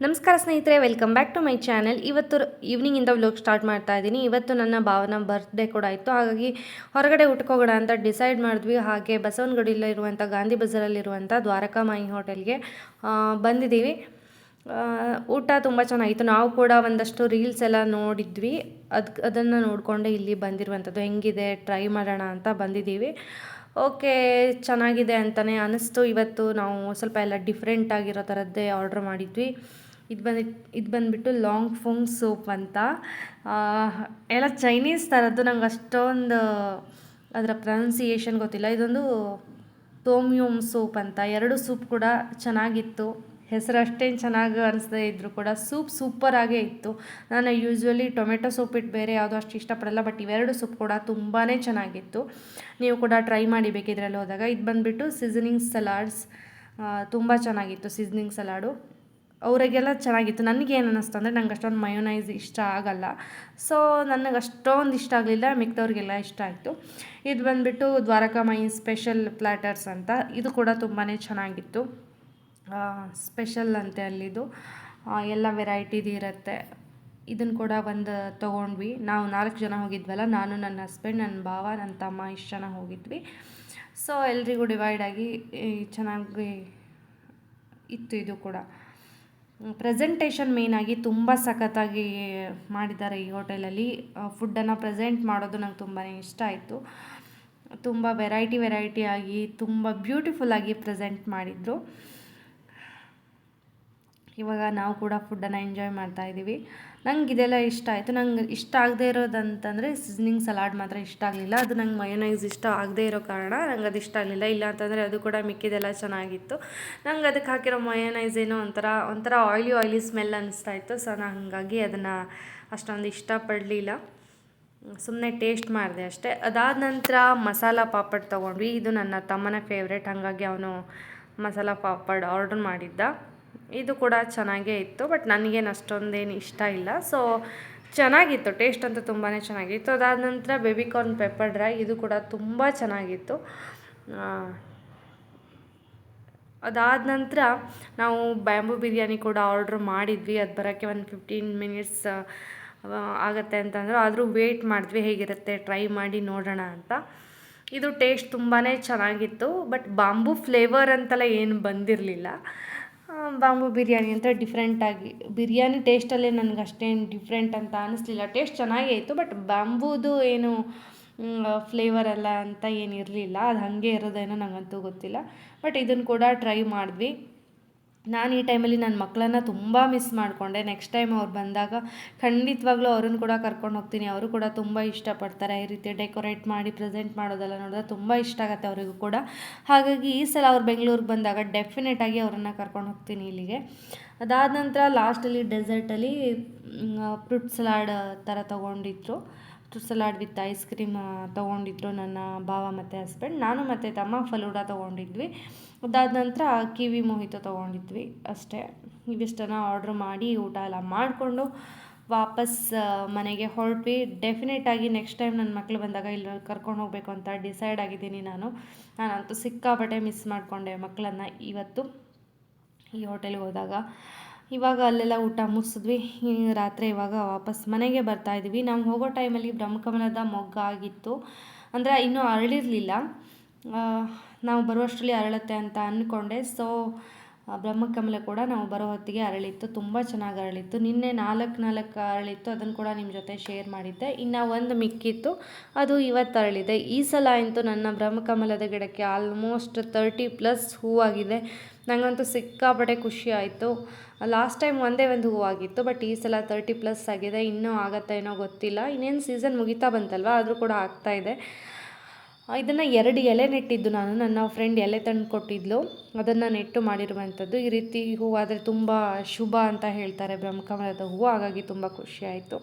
ನಮಸ್ಕಾರ ಸ್ನೇಹಿತರೆ welcome back to my channel ಇವತ್ತು ಈವ್ನಿಂಗಿಂದ ವ್ಲೋಗ್ ಸ್ಟಾರ್ಟ್ ಮಾಡ್ತಾ ಇದ್ದೀನಿ. ಇವತ್ತು ನನ್ನ ಭಾವನ ಬರ್ತ್ಡೇ ಕೂಡ ಇತ್ತು. ಹಾಗಾಗಿ ಹೊರಗಡೆ ಹೋಗೋಣ ಅಂತ ಡಿಸೈಡ್ ಮಾಡಿದ್ವಿ. ಹಾಗೆ ಬಸವನಗುಡಿಯಲ್ಲಿರುವಂಥ ಗಾಂಧಿ ಬಜಾರಲ್ಲಿರುವಂಥ ದ್ವಾರಕಾಮಾಯಿ ಹೋಟೆಲ್ಗೆ ಆ, ಬಂದಿದ್ದೀವಿ. ಊಟ ತುಂಬ ಚೆನ್ನಾಗಿತ್ತು. ನಾವು ಕೂಡ ಒಂದಷ್ಟು ರೀಲ್ಸ್ ಎಲ್ಲ ನೋಡಿದ್ವಿ. ಅದು, ಅದನ್ನು ನೋಡಿಕೊಂಡೆ ಇಲ್ಲಿ ಬಂದಿರುವಂಥದ್ದು ಹೆಂಗಿದೆ? ಟ್ರೈ ಮಾಡೋಣ ಅಂತ ಬಂದಿದ್ದೀವಿ. ಓಕೆ ಚೆನ್ನಾಗಿದೆ ಅಂತಲೇ ಅನ್ನಿಸ್ತು ಇವತ್ತು ನಾವು ಸ್ವಲ್ಪ ಎಲ್ಲ ಡಿಫ್ರೆಂಟ್ ಆಗಿರೋ ಥರದ್ದೇ ಆರ್ಡ್ರ್ ಮಾಡಿದ್ವಿ. ಇದು ಬಂದು, ಇದು ಬಂದುಬಿಟ್ಟು ಲಾಂಗ್ ಫುಂಗ್ ಸೂಪ್ ಅಂತ. ಎಲ್ಲ ಚೈನೀಸ್ ಥರದ್ದು. ನಂಗೆ ಅಷ್ಟೊಂದು ಅದರ ಪ್ರೊನೌನ್ಸಿಯೇಷನ್ ಗೊತ್ತಿಲ್ಲ. ಇದೊಂದು ತೋಮ್ಯೂಮ್ ಸೂಪ್ ಅಂತ. ಎರಡು ಸೂಪ್ ಕೂಡ ಚೆನ್ನಾಗಿತ್ತು. ಹೆಸರು ಅಷ್ಟೇನು ಚೆನ್ನಾಗಿ ಅನಿಸದೇ ಇದ್ದರೂ ಕೂಡ ಸೂಪ್ ಸೂಪರಾಗೇ ಇತ್ತು. ನಾನು ಯೂಶ್ವಲಿ ಟೊಮೆಟೊ ಸೂಪ್ ಇಟ್ಟು ಬೇರೆ ಯಾವುದೋ ಅಷ್ಟು ಇಷ್ಟಪಡಲ್ಲ ಬಟ್ ಇವೆರಡು ಸೂಪ್ ಕೂಡ ತುಂಬಾ ಚೆನ್ನಾಗಿತ್ತು. ನೀವು ಕೂಡ ಟ್ರೈ ಮಾಡಿ ಇದರಲ್ಲಿ ಹೋದಾಗ. ಇದು ಬಂದುಬಿಟ್ಟು ಸೀಸನಿಂಗ್ ಸಲಾಡ್ಸ್ ತುಂಬ ಚೆನ್ನಾಗಿತ್ತು ಸೀಸನಿಂಗ್ ಸಲಾಡು ಅವರಿಗೆಲ್ಲ ಚೆನ್ನಾಗಿತ್ತು. ನನಗೇನು ಅನ್ನಿಸ್ತು ಅಂದರೆ ನಂಗೆ ಅಷ್ಟೊಂದು ಮಯೋನೈಸ್ ಇಷ್ಟ ಆಗಲ್ಲ. ಸೊ ನನಗೆ ಅಷ್ಟೊಂದು ಇಷ್ಟ ಆಗಲಿಲ್ಲ ಮಿಕ್ದವ್ರಿಗೆಲ್ಲ ಇಷ್ಟ ಆಯಿತು. ಇದು ಬಂದುಬಿಟ್ಟು ದ್ವಾರಕಾಮಯಿ ಸ್ಪೆಷಲ್ ಪ್ಲ್ಯಾಟರ್ಸ್ ಅಂತ. ಇದು ಕೂಡ ತುಂಬಾ ಚೆನ್ನಾಗಿತ್ತು. ಸ್ಪೆಷಲ್ ಅಂತೆ ಅಲ್ಲಿದು. ಎಲ್ಲ ವೆರೈಟಿದು ಇರುತ್ತೆ. ಇದನ್ನು ಕೂಡ ಒಂದು ತೊಗೊಂಡ್ವಿ. ನಾವು ನಾಲ್ಕು ಜನ ಹೋಗಿದ್ವಲ್ಲ, ನಾನು ನನ್ನ ಹಸ್ಬೆಂಡ್ ನನ್ನ ಭಾವ ನನ್ನ ತಮ್ಮ ಇಷ್ಟು ಜನ ಹೋಗಿದ್ವಿ. ಸೊ ಎಲ್ರಿಗೂ ಡಿವೈಡ್ ಆಗಿ ಚೆನ್ನಾಗಿ ಇತ್ತು ಇದು ಕೂಡ. ಪ್ರೆಸೆಂಟೇಷನ್ ಮೇಯ್ನಾಗಿ ತುಂಬ ಸಖತ್ತಾಗಿ ಮಾಡಿದ್ದಾರೆ ಈ ಹೋಟೆಲಲ್ಲಿ ಫುಡ್ಡನ್ನು ಪ್ರೆಸೆಂಟ್ ಮಾಡೋದು ನಂಗೆ ತುಂಬಾ ಇಷ್ಟ ಆಯಿತು. ತುಂಬ ವೆರೈಟಿ ವೆರೈಟಿ ಆಗಿ, ತುಂಬ ಬ್ಯೂಟಿಫುಲ್ಲಾಗಿ ಪ್ರೆಸೆಂಟ್ ಮಾಡಿದರು. ಇವಾಗ ನಾವು ಕೂಡ ಫುಡ್ಡನ್ನು ಎಂಜಾಯ್ ಮಾಡ್ತಾ ಇದ್ದೀವಿ ನಂಗೆ ಇದೆಲ್ಲ ಇಷ್ಟ ಆಯಿತು. ನಂಗೆ ಇಷ್ಟ ಆಗದೇ ಇರೋದಂತಂದರೆ ಸೀಸನಿಂಗ್ ಸಲಾಡ್ ಮಾತ್ರ ಇಷ್ಟ ಆಗಲಿಲ್ಲ. ಅದು ನಂಗೆ ಮಯೋನೈಸ್ ಇಷ್ಟ ಆಗದೇ ಇರೋ ಕಾರಣ ನಂಗೆ ಅದು ಇಷ್ಟ ಆಗಲಿಲ್ಲ. ಇಲ್ಲ ಅಂತಂದರೆ ಅದು ಕೂಡ ಮಿಕ್ಕಿದೆಲ್ಲ ಚೆನ್ನಾಗಿತ್ತು. ನಂಗೆ ಅದಕ್ಕೆ ಹಾಕಿರೋ ಮಯೋನೈಸ್ ಏನೋ ಒಂಥರ ಒಂಥರ ಆಯ್ಲಿ ಆಯ್ಲಿ ಸ್ಮೆಲ್ ಅನ್ನಿಸ್ತಾ ಇತ್ತು. ಸೊ ನಾನು ಹಾಗಾಗಿ ಅದನ್ನು ಅಷ್ಟೊಂದು ಇಷ್ಟಪಡಲಿಲ್ಲ. ಸುಮ್ಮನೆ ಟೇಸ್ಟ್ ಮಾಡಿದೆ ಅಷ್ಟೇ. ಅದಾದ ನಂತರ ಮಸಾಲ ಪಾಪಡ್ ತೊಗೊಂಡ್ವಿ. ಇದು ನನ್ನ ತಮ್ಮನ ಫೇವ್ರೇಟ್ ಹಾಗಾಗಿ ಅವನು ಮಸಾಲ ಪಾಪಡ್ ಆರ್ಡರ್ ಮಾಡಿದ್ದ. ಇದು ಕೂಡ ಚೆನ್ನಾಗೇ ಇತ್ತು, ಬಟ್ ನನಗೇನು ಅಷ್ಟೊಂದೇನು ಇಷ್ಟ ಇಲ್ಲ. ಸೊ ಚೆನ್ನಾಗಿತ್ತು ಟೇಸ್ಟ್ ಅಂತೂ ತುಂಬಾ ಚೆನ್ನಾಗಿತ್ತು. ಅದಾದ ನಂತರ ಬೇಬಿ ಕಾರ್ನ್ ಪೆಪ್ಪರ್ ಡ್ರೈ ಇದು ಕೂಡ ತುಂಬ ಚೆನ್ನಾಗಿತ್ತು. ಅದಾದ ನಂತರ ನಾವು ಬ್ಯಾಂಬೂ ಬಿರಿಯಾನಿ ಕೂಡ ಆರ್ಡ್ರ್ ಮಾಡಿದ್ವಿ. ಅದು ಬರೋಕ್ಕೆ ಒಂದು ಫಿಫ್ಟೀನ್ ಮಿನಿಟ್ಸ್ ಆಗುತ್ತೆ ಅಂತಂದರು. ಆದರೂ ವೇಟ್ ಮಾಡಿದ್ವಿ, ಹೇಗಿರುತ್ತೆ ಟ್ರೈ ಮಾಡಿ ನೋಡೋಣ ಅಂತ. ಇದು ಟೇಸ್ಟ್ ತುಂಬಾ ಚೆನ್ನಾಗಿತ್ತು, ಬಟ್ ಬಾಂಬು ಫ್ಲೇವರ್ ಅಂತೆಲ್ಲ ಏನು ಬಂದಿರಲಿಲ್ಲ. ಬಾಂಬು ಬಿರಿಯಾನಿ ಅಂತ ಡಿಫ್ರೆಂಟಾಗಿ ಬಿರಿಯಾನಿ ಟೇಸ್ಟಲ್ಲೇ ನನಗೆ ಅಷ್ಟೇನು ಡಿಫ್ರೆಂಟ್ ಅಂತ ಅನ್ನಿಸ್ಲಿಲ್ಲ ಟೇಸ್ಟ್ ಚೆನ್ನಾಗೇ ಇತ್ತು ಬಟ್ ಬಾಂಬೂದು ಏನು ಫ್ಲೇವರ್ ಅಲ್ಲ ಅಂತ ಏನಿರಲಿಲ್ಲ ಅದು ಹಾಗೆ ಇರೋದೇನೋ ನನಗಂತೂ ಗೊತ್ತಿಲ್ಲ. ಬಟ್ ಇದನ್ನು ಕೂಡ ಟ್ರೈ ಮಾಡಿದ್ವಿ. ನಾನು ಈ ಟೈಮಲ್ಲಿ ನನ್ನ ಮಕ್ಕಳನ್ನ ತುಂಬ ಮಿಸ್ ಮಾಡಿಕೊಂಡೆ. ನೆಕ್ಸ್ಟ್ ಟೈಮ್ ಅವ್ರು ಬಂದಾಗ ಖಂಡಿತವಾಗ್ಲೂ ಅವ್ರನ್ನ ಕೂಡ ಕರ್ಕೊಂಡು ಹೋಗ್ತೀನಿ. ಅವರು ಕೂಡ ತುಂಬ ಇಷ್ಟಪಡ್ತಾರೆ. ಈ ರೀತಿ ಡೆಕೋರೇಟ್ ಮಾಡಿ ಪ್ರೆಸೆಂಟ್ ಮಾಡೋದೆಲ್ಲ ನೋಡಿದ್ರೆ ತುಂಬ ಇಷ್ಟ ಆಗುತ್ತೆ ಅವರಿಗೂ ಕೂಡ. ಹಾಗಾಗಿ ಈ ಸಲ ಅವ್ರು ಬೆಂಗಳೂರಿಗೆ ಬಂದಾಗ ಡೆಫಿನೆಟಾಗಿ ಅವರನ್ನು ಕರ್ಕೊಂಡು ಹೋಗ್ತೀನಿ ಇಲ್ಲಿಗೆ. ಅದಾದ ನಂತರ ಲಾಸ್ಟಲ್ಲಿ ಡೆಸರ್ಟಲ್ಲಿ ಫ್ರೂಟ್ ಸಲಾಡ್ ಥರ ತೊಗೊಂಡಿದ್ರು. Fruit salad with ice cream ತೊಗೊಂಡಿದ್ರು ನನ್ನ ಭಾವ ಮತ್ತು ಹಸ್ಬೆಂಡ್ ನಾನು ಮತ್ತು ತಮ್ಮ ಫಲೂಡ ತೊಗೊಂಡಿದ್ವಿ. ಅದಾದ ನಂತರ ಕಿವಿ ಮೋಹಿತ ತೊಗೊಂಡಿದ್ವಿ ಅಷ್ಟೇ. ಇವಿಷ್ಟನ್ನು ಆರ್ಡ್ರ್ ಮಾಡಿ ಊಟ ಎಲ್ಲ ಮಾಡಿಕೊಂಡು ವಾಪಸ್ ಮನೆಗೆ ಹೊರಟ್ವಿ. ಡೆಫಿನೆಟಾಗಿ ನೆಕ್ಸ್ಟ್ ಟೈಮ್ ನನ್ನ ಮಕ್ಕಳು ಬಂದಾಗ ಇಲ್ಲಿ ಕರ್ಕೊಂಡು ಹೋಗಬೇಕು ಅಂತ ಡಿಸೈಡ್ ಆಗಿದ್ದೀನಿ ನಾನು. ನಾನಂತೂ ಸಿಕ್ಕಾಪಟ್ಟೆ ಮಿಸ್ ಮಾಡಿಕೊಂಡೆ ಮಕ್ಕಳನ್ನು ಇವತ್ತು ಈ ಹೋಟೆಲ್ಗೆ ಹೋದಾಗ. ಇವಾಗ ಅಲ್ಲೆಲ್ಲ ಊಟ ಮುಗಿಸಿದ್ವಿ ರಾತ್ರಿ ಇವಾಗ ವಾಪಸ್ ಮನೆಗೆ ಬರ್ತಾ ಇದ್ವಿ ನಾವು ಹೋಗೋ ಟೈಮಲ್ಲಿ ಬ್ರಹ್ಮಕಮಲದ ಮೊಗ್ಗ ಆಗಿತ್ತು. ಅಂದರೆ ಇನ್ನೂ ಅರಳಿರಲಿಲ್ಲ. ನಾವು ಬರುವಷ್ಟರಲ್ಲಿ ಅರಳುತ್ತೆ ಅಂತ ಅಂದ್ಕೊಂಡೆ ಸೊ ಬ್ರಹ್ಮಕಮಲ ಕೂಡ ನಾವು ಬರೋ ಹೊತ್ತಿಗೆ ಅರಳಿತ್ತು. ತುಂಬ ಚೆನ್ನಾಗಿ ಅರಳಿತ್ತು. ನಿನ್ನೆ ನಾಲ್ಕು ನಾಲ್ಕು ಅರಳಿತ್ತು. ಅದನ್ನು ಕೂಡ ನಿಮ್ಮ ಜೊತೆ ಶೇರ್ ಮಾಡಿದ್ದೆ. ಇನ್ನು ಒಂದು ಮಿಕ್ಕಿತ್ತು. ಅದು ಇವತ್ತು ಅರಳಿದೆ. ಈ ಸಲ ಅಂತೂ ನನ್ನ ಬ್ರಹ್ಮಕಮಲದ ಗಿಡಕ್ಕೆ ಆಲ್ಮೋಸ್ಟ್ ತರ್ಟಿ ಪ್ಲಸ್ ಹೂವಾಗಿದೆ. ನನಗಂತೂ ಸಿಕ್ಕಾಪಟ್ಟೆ ಖುಷಿ ಆಯಿತು. ಲಾಸ್ಟ್ ಟೈಮ್ ಒಂದೇ ಒಂದು ಹೂವಾಗಿತ್ತು ಬಟ್ ಈ ಸಲ ತರ್ಟಿ ಪ್ಲಸ್ ಆಗಿದೆ. ಇನ್ನೂ ಆಗತ್ತಾ ಏನೋ ಗೊತ್ತಿಲ್ಲ. ಇನ್ನೇನು ಸೀಸನ್ ಮುಗಿತಾ ಬಂತಲ್ವ? ಆದರೂ ಕೂಡ ಆಗ್ತಾ ಇದೆ. ಇದನ್ನು ಎರಡು ಎಲೆ ನೆಟ್ಟಿದ್ದು ನಾನು. ನನ್ನ ಫ್ರೆಂಡ್ ಎಲೆ ತಂದು ಕೊಟ್ಟಿದ್ಲು. ಅದನ್ನು ನೆಟ್ಟು ಮಾಡಿರುವಂಥದ್ದು. ಈ ರೀತಿ ಹೂವಾದರೆ ತುಂಬ ಶುಭ ಅಂತ ಹೇಳ್ತಾರೆ ಬ್ರಹ್ಮಕಮಲದ ಹೂವು ಹಾಗಾಗಿ ತುಂಬ ಖುಷಿ ಆಯಿತು.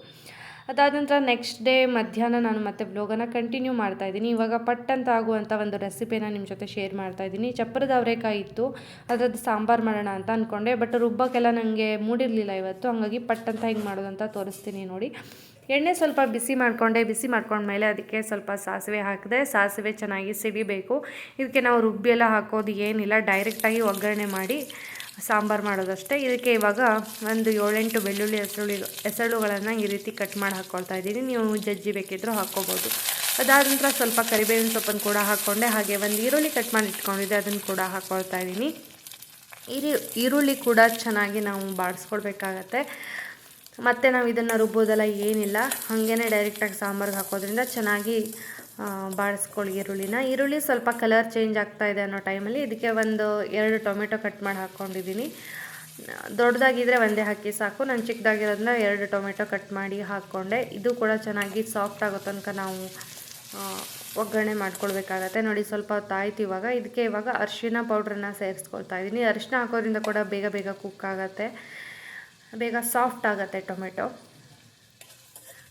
ಅದಾದ ನಂತರ ನೆಕ್ಸ್ಟ್ ಡೇ ಮಧ್ಯಾಹ್ನ ನಾನು ಮತ್ತೆ ಬ್ಲೋಗನ್ನು ಕಂಟಿನ್ಯೂ ಮಾಡ್ತಾ ಇದ್ದೀನಿ. ಇವಾಗ ಪಟ್ ಅಂತ ಆಗುವಂಥ ಒಂದು ರೆಸಿಪಿನ ನಿಮ್ಮ ಜೊತೆ ಶೇರ್ ಮಾಡ್ತಾ ಇದ್ದೀನಿ. ಚಪ್ಪರದ ಅವರೆಕಾಯಿ ಇತ್ತು. ಅದರದ್ದು ಸಾಂಬಾರು ಮಾಡೋಣ ಅಂತ ಅಂದ್ಕೊಂಡೆ ಬಟ್ ರುಬ್ಬಕ್ಕೆಲ್ಲ ನನಗೆ ಮೂಡಿರಲಿಲ್ಲ ಇವತ್ತು. ಹಾಗಾಗಿ ಪಟ್ ಅಂತ ಹಿಂಗೆ ಮಾಡೋದು ಅಂತ ತೋರಿಸ್ತೀನಿ ನೋಡಿ. ಎಣ್ಣೆ ಸ್ವಲ್ಪ ಬಿಸಿ ಮಾಡಿಕೊಂಡೆ, ಬಿಸಿ ಮಾಡ್ಕೊಂಡ್ಮೇಲೆ ಅದಕ್ಕೆ ಸ್ವಲ್ಪ ಸಾಸಿವೆ ಹಾಕಿದೆ. ಸಾಸಿವೆ ಚೆನ್ನಾಗಿ ಸಿಡಿಬೇಕು ಇದಕ್ಕೆ ನಾವು ರುಬ್ಬಿ ಎಲ್ಲ ಹಾಕೋದು ಏನಿಲ್ಲ. ಡೈರೆಕ್ಟಾಗಿ ಒಗ್ಗರಣೆ ಮಾಡಿ ಸಾಂಬಾರು ಮಾಡೋದಷ್ಟೇ. ಇದಕ್ಕೆ ಇವಾಗ ಒಂದು ಏಳೆಂಟು ಬೆಳ್ಳುಳ್ಳಿ ಹೆಸರುಳ್ಳಿ, ಹೆಸರುಗಳನ್ನು ಈ ರೀತಿ ಕಟ್ ಮಾಡಿ ಹಾಕ್ಕೊಳ್ತಾ ಇದ್ದೀನಿ. ನೀವು ಜಜ್ಜಿ ಬೇಕಿದ್ದರೂ ಹಾಕ್ಕೋಬೋದು ಅದಾದ ನಂತರ ಸ್ವಲ್ಪ ಕರಿಬೇವಿನ ಸೊಪ್ಪನ್ನು ಕೂಡ ಹಾಕ್ಕೊಂಡೆ ಹಾಗೆ ಒಂದು ಈರುಳ್ಳಿ ಕಟ್ ಮಾಡಿ ಇಟ್ಕೊಂಡಿದ್ದೆ. ಅದನ್ನು ಕೂಡ ಹಾಕ್ಕೊಳ್ತಾ ಇದ್ದೀನಿ. ಈರು ಈರುಳ್ಳಿ ಕೂಡ ಚೆನ್ನಾಗಿ ನಾವು ಬಾಡಿಸ್ಕೊಳ್ಬೇಕಾಗತ್ತೆ ಮತ್ತು ನಾವು ಇದನ್ನು ರುಬ್ಬೋದಲ್ಲ ಏನಿಲ್ಲ. ಹಾಗೇ ಡೈರೆಕ್ಟಾಗಿ ಸಾಂಬಾರ್ಗೆ ಹಾಕೋದ್ರಿಂದ ಚೆನ್ನಾಗಿ ಬಾಡಿಸ್ಕೊಳ್ಳಿ ಈರುಳ್ಳಿನ. ಈರುಳ್ಳಿ ಸ್ವಲ್ಪ ಕಲರ್ ಚೇಂಜ್ ಆಗ್ತಾ ಇದೆ ಅನ್ನೋ ಟೈಮಲ್ಲಿ ಇದಕ್ಕೆ ಒಂದು ಎರಡು ಟೊಮೆಟೊ ಕಟ್ ಮಾಡಿ ಹಾಕ್ಕೊಂಡಿದ್ದೀನಿ ದೊಡ್ಡದಾಗಿದ್ದರೆ ಒಂದೇ ಹಾಕಿ ಸಾಕು. ನಾನು ಚಿಕ್ಕದಾಗಿರೋದನ್ನ ಎರಡು ಟೊಮೆಟೊ ಕಟ್ ಮಾಡಿ ಹಾಕ್ಕೊಂಡೆ ಇದು ಕೂಡ ಚೆನ್ನಾಗಿ ಸಾಫ್ಟ್ ಆಗೋ ತನಕ ನಾವು ಒಗ್ಗರಣೆ ಮಾಡ್ಕೊಳ್ಬೇಕಾಗತ್ತೆ. ನೋಡಿ ಸ್ವಲ್ಪ ಹೊತ್ತು ಆಯ್ತು ಇವಾಗ. ಇದಕ್ಕೆ ಇವಾಗ ಅರಿಶಿನ ಪೌಡ್ರನ್ನ ಸೇರಿಸ್ಕೊಳ್ತಾ ಇದ್ದೀನಿ. ಅರಿಶಿನ ಹಾಕೋದ್ರಿಂದ ಕೂಡ ಬೇಗ ಬೇಗ ಕುಕ್ ಆಗುತ್ತೆ. ಬೇಗ ಸಾಫ್ಟ್ ಆಗುತ್ತೆ ಟೊಮೆಟೊ.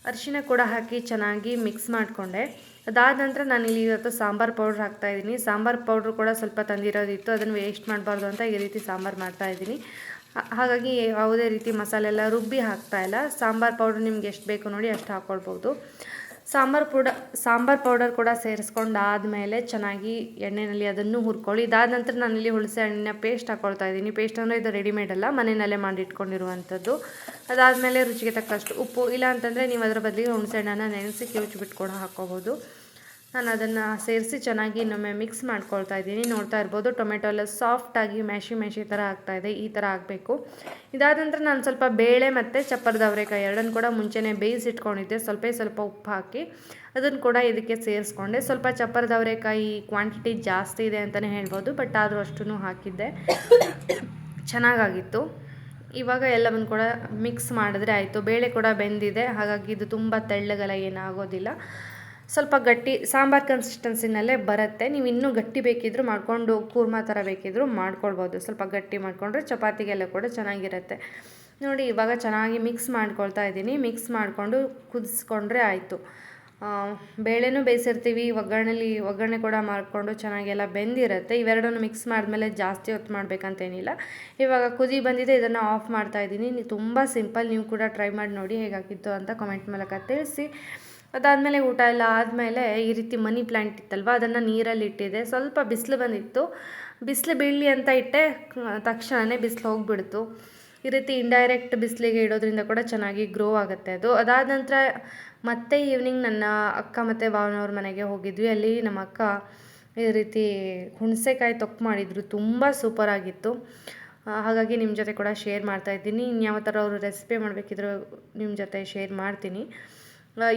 ಅರಿಶಿನ ಕೂಡ ಹಾಕಿ ಚೆನ್ನಾಗಿ ಮಿಕ್ಸ್ ಮಾಡಿಕೊಂಡೆ. ಅದಾದ ನಂತರ ನಾನು ಇಲ್ಲಿ ಇವತ್ತು ಸಾಂಬಾರು ಪೌಡ್ರ್ ಹಾಕ್ತಾಯಿದ್ದೀನಿ ಸಾಂಬಾರು ಪೌಡ್ರ್ ಕೂಡ ಸ್ವಲ್ಪ ತಂದಿರೋದಿತ್ತು. ಅದನ್ನು ವೇಸ್ಟ್ ಮಾಡಬಾರ್ದು ಅಂತ ಈ ರೀತಿ ಸಾಂಬಾರು ಮಾಡ್ತಾಯಿದ್ದೀನಿ ಹಾಗಾಗಿ ಯಾವುದೇ ರೀತಿ ಮಸಾಲೆ ಎಲ್ಲ ರುಬ್ಬಿ ಹಾಕ್ತಾ ಇಲ್ಲ. ಸಾಂಬಾರು ಪೌಡ್ರ್ ನಿಮ್ಗೆ ಎಷ್ಟು ಬೇಕು ನೋಡಿ ಅಷ್ಟು ಹಾಕ್ಕೊಳ್ಬೋದು ಸಾಂಬಾರು ಪೌಡ, ಸಾಂಬಾರು ಪೌಡರ್ ಕೂಡ ಸೇರಿಸ್ಕೊಂಡು ಆದಮೇಲೆ ಚೆನ್ನಾಗಿ ಎಣ್ಣೆಯಲ್ಲಿ ಅದನ್ನು ಹುರ್ಕೊಳ್ಳಿ. ಇದಾದ ನಂತರ ನಾನಿಲ್ಲಿ ಹುಣಸೆ ಹಣ್ಣಿನ ಪೇಸ್ಟ್ ಹಾಕ್ಕೊಳ್ತಾ ಇದ್ದೀನಿ. ಪೇಸ್ಟ್ ಅಂದರೆ ಇದು ರೆಡಿಮೇಡ್ ಅಲ್ಲ, ಮನೆಯಲ್ಲೇ ಮಾಡಿಟ್ಕೊಂಡಿರುವಂಥದ್ದು. ಅದಾದಮೇಲೆ ರುಚಿಗೆ ತಕ್ಕಷ್ಟು ಉಪ್ಪು. ಇಲ್ಲ ಅಂತಂದರೆ ನೀವು ಅದರ ಬದಲಿಗೆ ಹುಣಸೆ ಹಣ್ಣನ್ನು ನೆನೆಸಿ ಕಿವುಚಿಬಿಟ್ಟು ಕೂಡ ಹಾಕ್ಕೋಬೋದು ನಾನು ಅದನ್ನು ಸೇರಿಸಿ ಚೆನ್ನಾಗಿ ಇನ್ನೊಮ್ಮೆ ಮಿಕ್ಸ್ ಮಾಡ್ಕೊಳ್ತಾ ಇದ್ದೀನಿ. ನೋಡ್ತಾ ಇರ್ಬೋದು, ಟೊಮೆಟೊ ಎಲ್ಲ ಸಾಫ್ಟಾಗಿ ಮ್ಯಾಶಿ ಮ್ಯಾಶಿ ಥರ ಆಗ್ತಾ ಇದೆ, ಈ ಥರ ಆಗಬೇಕು. ಇದಾದ ನಂತರ ನಾನು ಸ್ವಲ್ಪ ಬೇಳೆ ಮತ್ತು ಚಪ್ಪರದ ಅವರೆಕಾಯಿ ಎರಡನ್ನು ಕೂಡ ಮುಂಚೆನೇ ಬೇಯಿಸಿಟ್ಕೊಂಡಿದ್ದೆ. ಸ್ವಲ್ಪ ಸ್ವಲ್ಪ ಉಪ್ಪು ಹಾಕಿ ಅದನ್ನು ಕೂಡ ಇದಕ್ಕೆ ಸೇರಿಸ್ಕೊಂಡೆ. ಸ್ವಲ್ಪ ಚಪ್ಪರದ ಅವರೆಕಾಯಿ ಕ್ವಾಂಟಿಟಿ ಜಾಸ್ತಿ ಇದೆ ಅಂತಲೇ ಹೇಳ್ಬೋದು ಬಟ್ ಆದರೂ ಅಷ್ಟೂ ಹಾಕಿದ್ದೆ. ಚೆನ್ನಾಗಾಗಿತ್ತು. ಇವಾಗ ಎಲ್ಲವನ್ನು ಕೂಡ ಮಿಕ್ಸ್ ಮಾಡಿದ್ರೆ ಆಯಿತು. ಬೇಳೆ ಕೂಡ ಬೆಂದಿದೆ, ಹಾಗಾಗಿ ಇದು ತುಂಬ ತೆಳ್ಳಗಲ ಏನಾಗೋದಿಲ್ಲ. ಸ್ವಲ್ಪ ಗಟ್ಟಿ, ಸಾಂಬಾರು ಕನ್ಸಿಸ್ಟೆನ್ಸಿನಲ್ಲೇ ಬರುತ್ತೆ. ನೀವು ಇನ್ನೂ ಗಟ್ಟಿ ಬೇಕಿದ್ದರೂ ಮಾಡಿಕೊಂಡು ಕೂರ್ಮಾ ಥರ ಬೇಕಿದ್ದರೂ ಮಾಡ್ಕೊಳ್ಬೋದು. ಸ್ವಲ್ಪ ಗಟ್ಟಿ ಮಾಡಿಕೊಂಡ್ರೆ ಚಪಾತಿಗೆಲ್ಲ ಕೂಡ ಚೆನ್ನಾಗಿರುತ್ತೆ. ನೋಡಿ, ಇವಾಗ ಚೆನ್ನಾಗಿ ಮಿಕ್ಸ್ ಮಾಡ್ಕೊಳ್ತಾ ಇದ್ದೀನಿ. ಮಿಕ್ಸ್ ಮಾಡಿಕೊಂಡು ಕುದಿಸ್ಕೊಂಡ್ರೆ ಆಯಿತು. ಬೇಳೆನೂ ಬೇಯಿಸಿರ್ತೀವಿ. ಒಗ್ಗರಣೆಲಿ, ಒಗ್ಗರಣೆ ಕೂಡ ಮಾಡಿಕೊಂಡು ಚೆನ್ನಾಗೆಲ್ಲ ಬೆಂದಿರುತ್ತೆ. ಇವೆರಡನ್ನು ಮಿಕ್ಸ್ ಮಾಡಿದ್ಮೇಲೆ ಜಾಸ್ತಿ ಹೊತ್ತು ಮಾಡಬೇಕಂತೇನಿಲ್ಲ. ಇವಾಗ ಕುದಿ ಬಂದಿದೆ, ಇದನ್ನು ಆಫ್ ಮಾಡ್ತಾ ಇದ್ದೀನಿ. ತುಂಬ ಸಿಂಪಲ್ ನೀವು ಕೂಡ ಟ್ರೈ ಮಾಡಿ ನೋಡಿ ಹೇಗಾಗಿತ್ತು ಅಂತ ಕಮೆಂಟ್ ಮೂಲಕ ತಿಳಿಸಿ. ಅದಾದಮೇಲೆ ಊಟ ಎಲ್ಲ ಆದಮೇಲೆ ಈ ರೀತಿ ಮನಿ ಪ್ಲ್ಯಾಂಟ್ ಇತ್ತಲ್ವ, ಅದನ್ನು ನೀರಲ್ಲಿ ಇಟ್ಟಿದೆ. ಸ್ವಲ್ಪ ಬಿಸಿಲು ಬಂದಿತ್ತು. ಬಿಸಿಲು ಬೀಳಲಿ ಅಂತ ಇಟ್ಟೆ ತಕ್ಷಣವೇ ಬಿಸಿಲು ಹೋಗಿಬಿಡ್ತು. ಈ ರೀತಿ ಇಂಡೈರೆಕ್ಟ್ ಬಿಸಿಲಿಗೆ ಇಡೋದ್ರಿಂದ ಕೂಡ ಚೆನ್ನಾಗಿ ಗ್ರೋ ಆಗುತ್ತೆ ಅದು. ಅದಾದ ನಂತರ ಮತ್ತೆ ಈವ್ನಿಂಗ್ ನನ್ನ ಅಕ್ಕ ಮತ್ತು ಭಾವನವ್ರ ಮನೆಗೆ ಹೋಗಿದ್ವಿ. ಅಲ್ಲಿ ನಮ್ಮ ಅಕ್ಕ ಈ ರೀತಿ ಹುಣಸೆಕಾಯಿ ತೊಕ್ಕು ಮಾಡಿದರು. ತುಂಬ ಸೂಪರಾಗಿತ್ತು ಹಾಗಾಗಿ ನಿಮ್ಮ ಜೊತೆ ಕೂಡ ಶೇರ್ ಮಾಡ್ತಾ ಇದ್ದೀನಿ. ಇನ್ಯಾವ ಥರ ಅವರು ರೆಸಿಪಿ ಮಾಡಬೇಕಿದ್ರು ನಿಮ್ಮ ಜೊತೆ ಶೇರ್ ಮಾಡ್ತೀನಿ.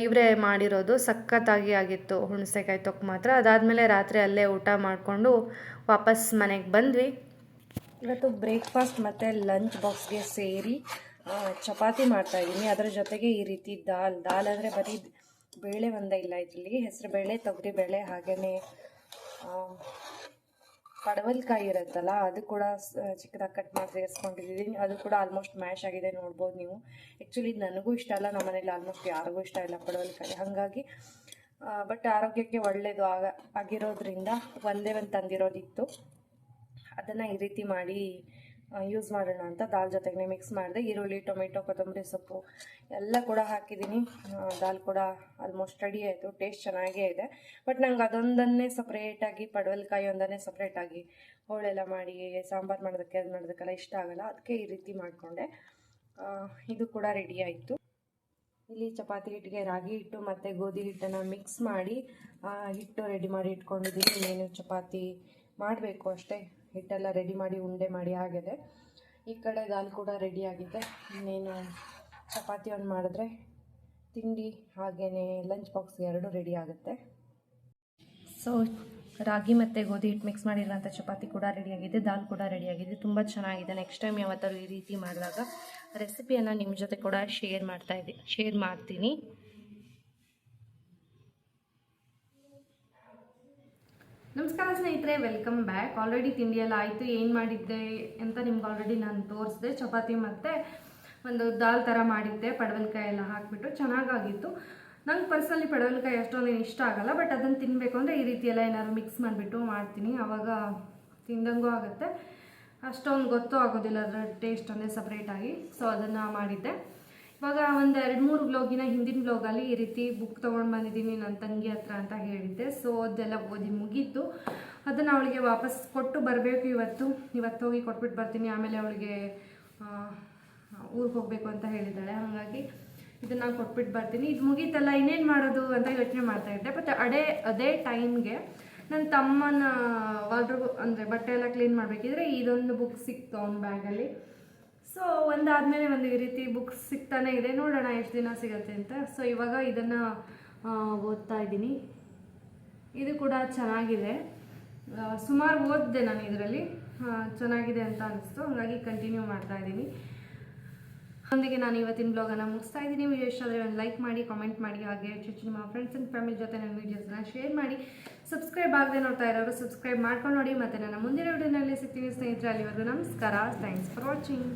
ಇವರೇ ಮಾಡಿರೋದು ಸಖತ್ತಾಗಿ ಆಗಿತ್ತು. ಹುಣಸೆಕಾಯಿ ತೊಕ್ಕು ಮಾತ್ರ. ಅದಾದಮೇಲೆ ರಾತ್ರಿ ಅಲ್ಲೇ ಊಟ ಮಾಡಿಕೊಂಡು ವಾಪಸ್ ಮನೆಗೆ ಬಂದ್ವಿ. ಇವತ್ತು ಬ್ರೇಕ್ಫಾಸ್ಟ್ ಮತ್ತು ಲಂಚ್ ಬಾಕ್ಸ್ಗೆ ಸೇರಿ ಚಪಾತಿ ಮಾಡ್ತಾಯಿದ್ದೀನಿ ಅದರ ಜೊತೆಗೆ ಈ ರೀತಿ ದಾಲ್. ದಾಲ್ ಅಂದರೆ ಬರೀ ಬೇಳೆ ಒಂದೇ ಇಲ್ಲ, ಇದರಲ್ಲಿ ಹೆಸರು ಬೇಳೆ, ತೊಗರಿ ಬೇಳೆ ಹಾಗೆಯೇ ಪಡವಲ್ಕಾಯಿ ಇರುತ್ತಲ್ಲ, ಅದು ಕೂಡ ಚಿಕ್ಕದಾಗಿ ಕಟ್ ಮಾಡಿ ಸೇರಿಸ್ಕೊಂಡಿದ್ದೀನಿ ಅದು ಕೂಡ ಆಲ್ಮೋಸ್ಟ್ ಮ್ಯಾಶ್ ಆಗಿದೆ ನೋಡ್ಬೋದು ನೀವು. ಆ್ಯಕ್ಚುಲಿ ನನಗೂ ಇಷ್ಟ ಅಲ್ಲ, ನಮ್ಮ ಮನೇಲಿ ಆಲ್ಮೋಸ್ಟ್ ಯಾರಿಗೂ ಇಷ್ಟ ಇಲ್ಲ ಪಡವಲ್ಕಾಯಿ ಹಾಗಾಗಿ ಬಟ್ ಆರೋಗ್ಯಕ್ಕೆ ಒಳ್ಳೆಯದು ಆಗ, ಆಗಿರೋದ್ರಿಂದ ಒಂದೇ ಒಂದು ತಂದಿರೋದಿತ್ತು. ಅದನ್ನು ಈ ರೀತಿ ಮಾಡಿ ಯೂಸ್ ಮಾಡೋಣ ಅಂತ ದಾಲ್ ಜೊತೆಗೆ ಮಿಕ್ಸ್ ಮಾಡಿದೆ, ಈರುಳ್ಳಿ, ಟೊಮೆಟೊ, ಕೊತ್ತಂಬರಿ ಸೊಪ್ಪು ಎಲ್ಲ ಕೂಡ ಹಾಕಿದ್ದೀನಿ. ದಾಲ್ ಕೂಡ ಆಲ್ಮೋಸ್ಟ್ ರೆಡಿ ಆಯಿತು ಟೇಸ್ಟ್ ಚೆನ್ನಾಗೇ ಇದೆ. ಬಟ್ ನಂಗೆ ಅದೊಂದನ್ನೇ ಸಪ್ರೇಟಾಗಿ ಪಡವಲ್ಕಾಯಿ ಒಂದನ್ನೇ ಸಪ್ರೇಟಾಗಿ ಹೋಳೆಲ್ಲ ಮಾಡಿ, ಸಾಂಬಾರು ಮಾಡೋದಕ್ಕೆ, ಅದು ಮಾಡೋದಕ್ಕೆಲ್ಲ ಇಷ್ಟ ಆಗಲ್ಲ. ಅದಕ್ಕೆ ಈ ರೀತಿ ಮಾಡಿಕೊಂಡೆ. ಇದು ಕೂಡ ರೆಡಿ ಆಯಿತು. ಇಲ್ಲಿ ಚಪಾತಿ ಹಿಟ್ಟಿಗೆ ರಾಗಿ ಹಿಟ್ಟು ಮತ್ತು ಗೋಧಿ ಹಿಟ್ಟನ್ನು ಮಿಕ್ಸ್ ಮಾಡಿ ಹಿಟ್ಟು ರೆಡಿ ಮಾಡಿ ಇಟ್ಕೊಂಡಿದ್ದೀನಿ. ಇನ್ನೇನು ಚಪಾತಿ ಮಾಡಬೇಕು ಅಷ್ಟೇ. ಹಿಟ್ಟೆಲ್ಲ ರೆಡಿ ಮಾಡಿ, ಉಂಡೆ ಮಾಡಿ ಆಗಿದೆ ಈ ಕಡೆ ದಾಲ್ ಕೂಡ ರೆಡಿ ಆಗಿದೆ. ಇನ್ನೇನು ಚಪಾತಿ ಒಂದು ಮಾಡಿದ್ರೆ ತಿಂಡಿ ಹಾಗೆಯೇ ಲಂಚ್ ಬಾಕ್ಸ್ ಎರಡು ರೆಡಿ ಆಗುತ್ತೆ. ಸೊ ರಾಗಿ ಮತ್ತು ಗೋಧಿ ಹಿಟ್ಟು ಮಿಕ್ಸ್ ಮಾಡಿರೋಂಥ ಚಪಾತಿ ಕೂಡ ರೆಡಿಯಾಗಿದೆ ದಾಲ್ ಕೂಡ ರೆಡಿಯಾಗಿದೆ ತುಂಬ ಚೆನ್ನಾಗಿದೆ. ನೆಕ್ಸ್ಟ್ ಟೈಮ್ ಯಾವತ್ತಾದ್ರು ಈ ರೀತಿ ಮಾಡಿದಾಗ ರೆಸಿಪಿಯನ್ನು ನಿಮ್ಮ ಜೊತೆ ಕೂಡ ಶೇರ್ ಮಾಡ್ತಾ ಇದ್ದೀನಿ ಶೇರ್ ಮಾಡ್ತೀನಿ. ನಮಸ್ಕಾರ ಸ್ನೇಹಿತರೆ ವೆಲ್ಕಮ್ ಬ್ಯಾಕ್ ಆಲ್ರೆಡಿ ಎಲ್ಲ ಆಯಿತು, ಏನು ಮಾಡಿದ್ದೆ ಅಂತ ನಿಮ್ಗೆ ಆಲ್ರೆಡಿ ನಾನು ತೋರಿಸಿದೆ. ಚಪಾತಿ ಮತ್ತು ಒಂದು ದಾಲ್ ಥರ ಮಾಡಿದ್ದೆ. ಪಡವಲಕಾಯಿ ಎಲ್ಲ ಹಾಕಿಬಿಟ್ಟು ಚೆನ್ನಾಗಾಗಿತ್ತು. ನಂಗೆ ಪರ್ಸನಲಿ ಪಡವಲಕಾಯಿ ಅಷ್ಟೊಂದೇನು ಇಷ್ಟ ಆಗಲ್ಲ ಬಟ್ ಅದನ್ನು ತಿನ್ನಬೇಕು ಅಂದರೆ ಈ ರೀತಿ ಎಲ್ಲ ಏನಾದ್ರು ಮಿಕ್ಸ್ ಮಾಡಿಬಿಟ್ಟು ಮಾಡ್ತೀನಿ. ಆವಾಗ ತಿಂದಂಗೂ ಆಗುತ್ತೆ. ಅಷ್ಟೊಂದು ಗೊತ್ತೂ ಆಗೋದಿಲ್ಲ ಅದರ ಟೇಸ್ಟ್ ಅಂದರೆ ಸಪ್ರೇಟಾಗಿ ಸೊ ಅದನ್ನು ಮಾಡಿದ್ದೆ. ಇವಾಗ ಒಂದು ಎರಡು ಮೂರು ಬ್ಲಾಗಿನ ಹಿಂದಿನ ಬ್ಲಾಗಲ್ಲಿ ಈ ರೀತಿ ಬುಕ್ ತೊಗೊಂಡು ಬಂದಿದ್ದೀನಿ ನನ್ನ ತಂಗಿ ಹತ್ರ ಅಂತ ಹೇಳಿದ್ದೆ. ಸೊ ಅದೆಲ್ಲ ಓದಿ ಮುಗೀತು. ಅದನ್ನು ಅವಳಿಗೆ ವಾಪಸ್ ಕೊಟ್ಟು ಬರಬೇಕು ಇವತ್ತು. ಇವತ್ತು ಹೋಗಿ ಕೊಟ್ಬಿಟ್ಟು ಬರ್ತೀನಿ. ಆಮೇಲೆ ಅವಳಿಗೆ ಊರಿಗೆ ಹೋಗಬೇಕು ಅಂತ ಹೇಳಿದ್ದಾಳೆ. ಹಾಗಾಗಿ ಇದನ್ನು ಕೊಟ್ಬಿಟ್ಟು ಬರ್ತೀನಿ. ಇದು ಮುಗೀತಲ್ಲ, ಇನ್ನೇನು ಮಾಡೋದು ಅಂತ ಯೋಚನೆ ಮಾಡ್ತಾ ಇದ್ದೆ. ಬಟ್ ಅದೇ ಅದೇ ಟೈಮ್ಗೆ ನನ್ನ ತಮ್ಮನ ವಾರ್ಡ್ರೋಬ್ ಅಂದರೆ ಬಟ್ಟೆ ಎಲ್ಲ ಕ್ಲೀನ್ ಮಾಡಬೇಕಿದ್ರೆ ಇದೊಂದು ಬುಕ್ ಸಿಕ್ತು ಅವ್ನ ಬ್ಯಾಗಲ್ಲಿ ಸೊ ಒಂದಾದಮೇಲೆ ಒಂದು ಈ ರೀತಿ ಬುಕ್ಸ್ ಸಿಗ್ತಾನೆ ಇದೆ. ನೋಡೋಣ ಎಷ್ಟು ದಿನ ಸಿಗುತ್ತೆ ಅಂತ. ಸೊ ಇವಾಗ ಇದನ್ನು ಓದ್ತಾ ಇದ್ದೀನಿ. ಇದು ಕೂಡ ಚೆನ್ನಾಗಿದೆ. ಸುಮಾರು ಓದಿದೆ ನಾನು ಇದರಲ್ಲಿ. ಚೆನ್ನಾಗಿದೆ ಅಂತ ಅನಿಸ್ತು. ಹಾಗಾಗಿ ಕಂಟಿನ್ಯೂ ಮಾಡ್ತಾ ಇದ್ದೀನಿ. ಅದೊಂದಿಗೆ ನಾನು ಇವತ್ತಿನ ಬ್ಲಾಗನ್ನು ಮುಗಿಸ್ತಾ ಇದ್ದೀನಿ. ವಿಡಿಯೋ ಇಷ್ಟ ಆದರೆ ಒಂದು ಲೈಕ್ ಮಾಡಿ ಕಾಮೆಂಟ್ ಮಾಡಿ, ಹಾಗೆ ಹೆಚ್ಚು ನಿಮ್ಮ ಫ್ರೆಂಡ್ಸ್ ಆ್ಯಂಡ್ ಫ್ಯಾಮಿಲಿ ಜೊತೆ ನನ್ನ ವೀಡಿಯೋಸ್ನ ಶೇರ್ ಮಾಡಿ. ಸಬ್ಸ್ಕ್ರೈಬ್ ಆಗದೆ ನೋಡ್ತಾ ಇರೋರು ಸಬ್ಸ್ಕ್ರೈಬ್ ಮಾಡ್ಕೊಂಡು ನೋಡಿ. ಮತ್ತು ನನ್ನ ಮುಂದಿನ ವಿಡಿಯೋನಲ್ಲಿ ಸಿಗ್ತೀನಿ ಸ್ನೇಹಿತರೆ. ಅಲ್ಲಿವರೆಗೂ ನಮಸ್ಕಾರ. Thanks for watching